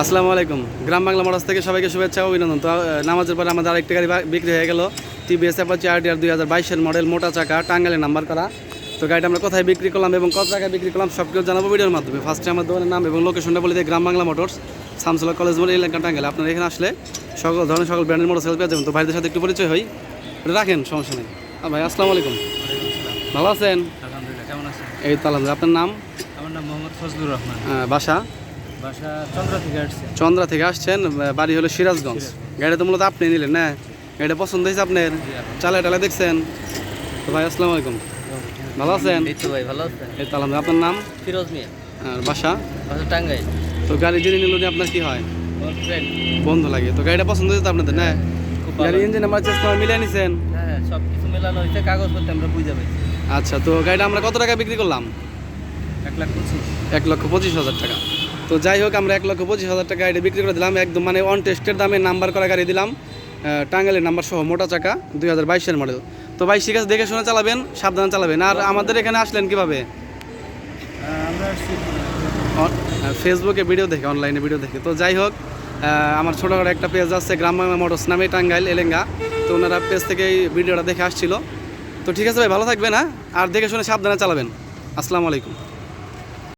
আসসালামু আলাইকুম। গ্রাম বাংলা মোটরস থেকে সবাইকে শুভেচ্ছা ও অভিনন্দন। তো নামাজের পরে আমাদের আরেকটা গাড়ি বিক্রি হয়ে গেল। টিভিএস অ্যাপাচি আরটিআর দুই হাজার বাইশের মডেল মোটা চাকা টাঙ্গালে নাম্বার করা। তো গাড়িটা আমরা কোথায় বিক্রি করলাম এবং কত টাকায় বিক্রি করলাম সব কিছু জানাব ভিডিওর মাধ্যমে। ফার্স্টে আমার দোকানের নাম এবং লোকেশনটা বলে দিই গ্রাম বাংলা মোটরস সামসুল্লাহ কলেজ মোড় এলাকা টাঙ্গালে আপনারা এখানে আসলে সকল ধরনের সকল ব্র্যান্ডের মোটর সেল পেয়ে যাবেন। তো ভাইদের সাথে একটু পরিচয় হই। এটা রাখেন সমস্যা নেই। ভাই আসসালামু আলাইকুম। ভালো আছেন? এই তো আলহামদুলিল্লাহ। আপনার নাম? আমার নাম মোহাম্মদ ফজলুর রহমান। বাসা? চন্দ্র থেকে আসছে। চন্দ্রা থেকে আসছেন বাড়ি হলো সিরাজগঞ্জ। গাড়িটা তো মূলত আপনি নিলেন না? গাড়িটা পছন্দ হয়েছে আপনার? চালে টালে দেখছেন? তো ভাই আসসালামু আলাইকুম। ভালো আছেন? ভাই ভালো আছেন? এই তো আলহামদুলিল্লাহ। আপনার নাম? ফিরোজ মিয়া। আর বাসা? বাসা টাঙ্গাই তো গাড়ি যিনি নিল উনি আপনার কি হয়? বন্ধু লাগে। তো গাড়িটা পছন্দ হয়েছে আপনাদের না? খুব গাড়ি ইঞ্জিন আমার চেষ্টা মিলিয়ে নিছেন? হ্যাঁ হ্যাঁ সব কিছু মেলানো হয়েছে কাগজপত্র আমরা বুঝে পাইছি আচ্ছা তো গাড়িটা আমরা কত টাকা বিক্রি করলাম? এক লাখ পঁচিশ। এক লক্ষ পঁচিশ হাজার টাকা। তো যাই হোক আমরা এক লক্ষ পঁচিশ হাজার টাকা গাড়ি বিক্রি করে দিলাম। একদম মানে অন টেস্টের দামে নাম্বার করা গাড়ি দিলাম। আহ, টাঙ্গাইলের নাম্বার সহ মোটা চাকা দুই হাজার বাইশের মডেল তো ভাই ঠিক আছে দেখে শুনে চালাবেন সাবধানে চালাবেন। আর আমাদের এখানে আসলেন কীভাবে? ফেসবুকে ভিডিও দেখে অনলাইনে ভিডিও দেখে। তো যাই হোক আমার ছোটোখাটো একটা পেজ আছে গ্রাম বাংলা মোটরস নামে টাঙ্গাইল এলেঙ্গা। তো ওনারা পেজ থেকে এই ভিডিওটা দেখে আসছিল। তো ঠিক আছে ভাই ভালো থাকবেন হ্যাঁ? আর দেখে শুনে সাবধানে চালাবেন। আসসালামু আলাইকুম।